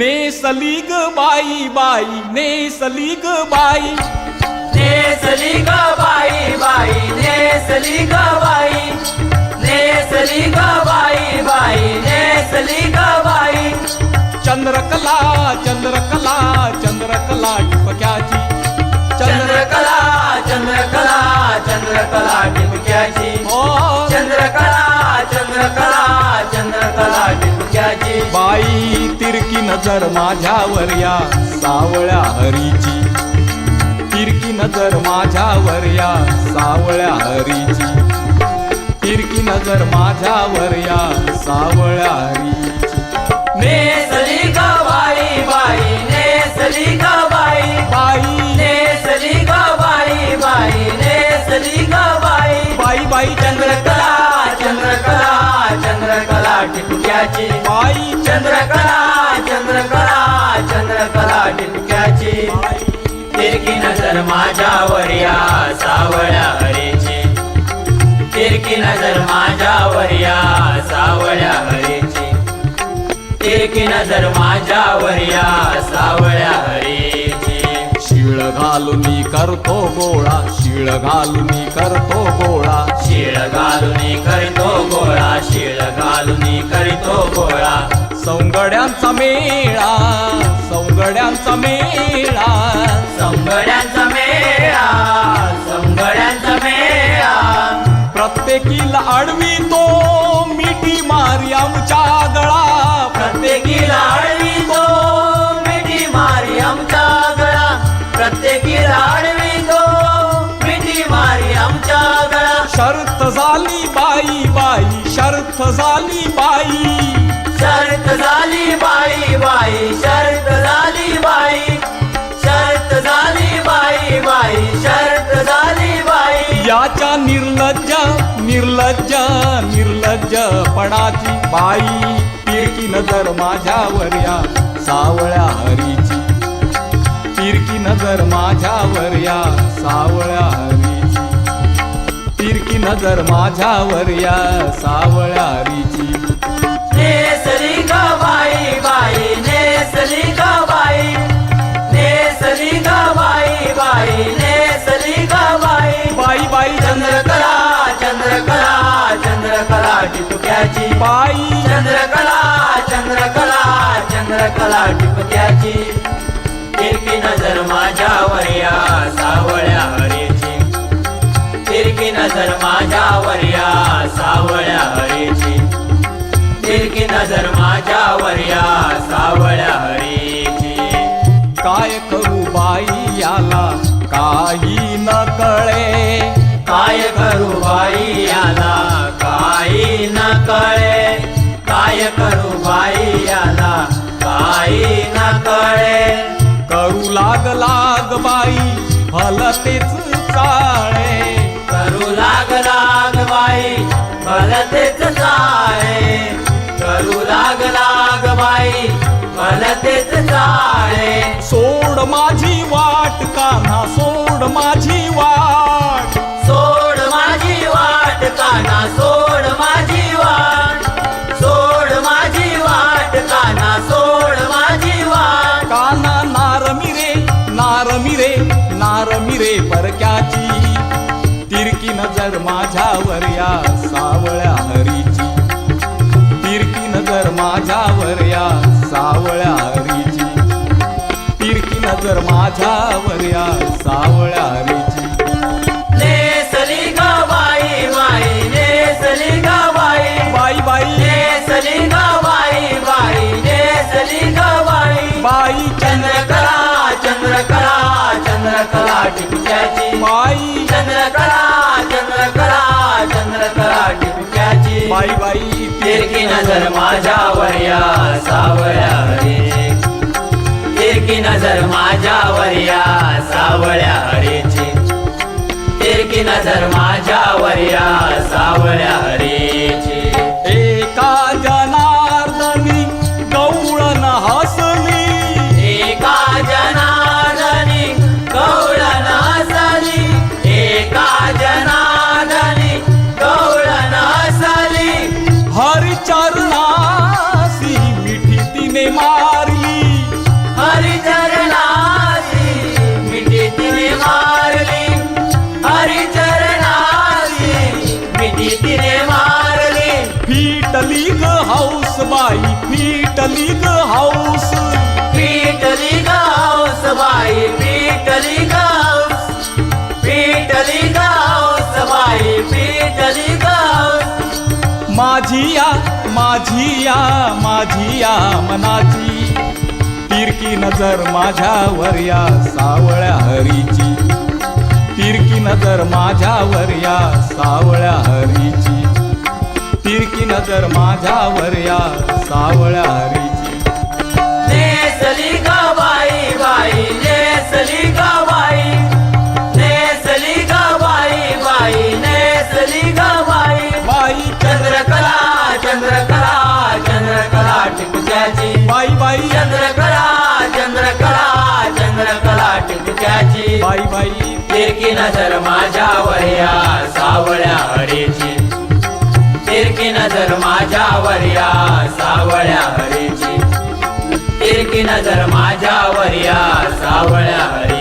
नेसली ग बाई बाई नेसली ग बाई नेसली ग बाई बाई नेसली ग बाई नेसली ग बाई बाई. तिरकी नजर माझ्यावर या सावळ्या हरीची. तिरकी नजर माझ्यावर या सावळ्या हरीची. तिरकी नजर माझ्यावर या सावळ्या हरीची. नेसली बाई बाई नेसली बाई बाई नेसली बाई बाई नेसली बाई. बाई बाई चंद्रकला चंद्रकला चंद्रकला टिपक्याची. बाई चंद्रकला नजर माझ्यावर या सावळ्या हरेची. तिरकी नजर माझ्यावर या सावळ्या हरेची. तिरकी नजर माझ्यावर या सावळ्या हरेची. शिळ घालून करतो गोळा शिळ घालून करतो गोळा. शिळ घालून करतो गोळा शिळ घालून करतो गोळा. सौंगड्यांचा मेळा सौंगड्यांचा मेळा. संगड्यांचा मेळा संगड्यांचा मेळा. प्रत्येकीला अडवी तो मिठी मारी आमच्या गळा. प्रत्येकीला आडवी तो मिठी मारी आमचा गळा. प्रत्येकीला आडवी तो मिठी मारी आमचा गळा. शर्त झाली बाई बाई शर्त झाली बाई. निर्लज्ज निर्लज्जपणाची बाई. तिरकी नजर माझ्यावर या सावळ्या हरीची. तिरकी नजर माझ्यावर या सावळ्या हरीची. तिरकी नजर माझ्यावर या सावळ्या हरीची. बाई टिपत्याची बाई चंद्रकला चंद्रकला चंद्रकला टिपत्याची. तिरकी नजर माझ्यावर या सावळ्या हरेची. तिरकी नजर माझ्यावर या सावळ्या हरेची. तिरकी नजर माझ्यावर कळे काय करू बाई याला? काही न कळे करू लाग लाग बाई भलतेच चाळे. करू लाग लाग बाई भलतेच चाळे. करू लाग लाग बाई भलतेच चाळे. सोड माझी वाट कान्हा सोड माझी वाट. नजर माझ्यावर या सावळ्या हरीची. तिरकी नजर माझ्यावर या सावळ्या हरीची. तिरकी नजर माझ्यावर या सावळ्या हरी तिरकी नजर माझ्यावर या सावळ्या रे तिरकी नजर माझ्यावर या सावळ्या हरेची तिरकी नजर माझ्यावर या सावळ्या मारली. हरिचरणासी मिठी तिने मारली. हरिचरणासी मिठी तिने मारली. फिटली ग हाऊस बाई फिटली ग हाऊस. फिटली ग हाऊस बाई फिटली ग हाऊस. फिटली ग हाऊस बाई फिटली ग माझी या माझी या माझी या मनाची. तिरकी नजर माझ्यावर या सावळ्या हरीची. तिरकी नजर माझ्यावर या सावळ्या हरीची. तिरकी नजर माझ्यावर या सावळ्या हरीची. बाई बाई. तिरकी नजर माझ्यावर या सावळ्या हरेची. तिरकी नजर माझ्यावर या सावळ्या हरेची. तिरकी नजर माझ्यावर या सावळ्या हरे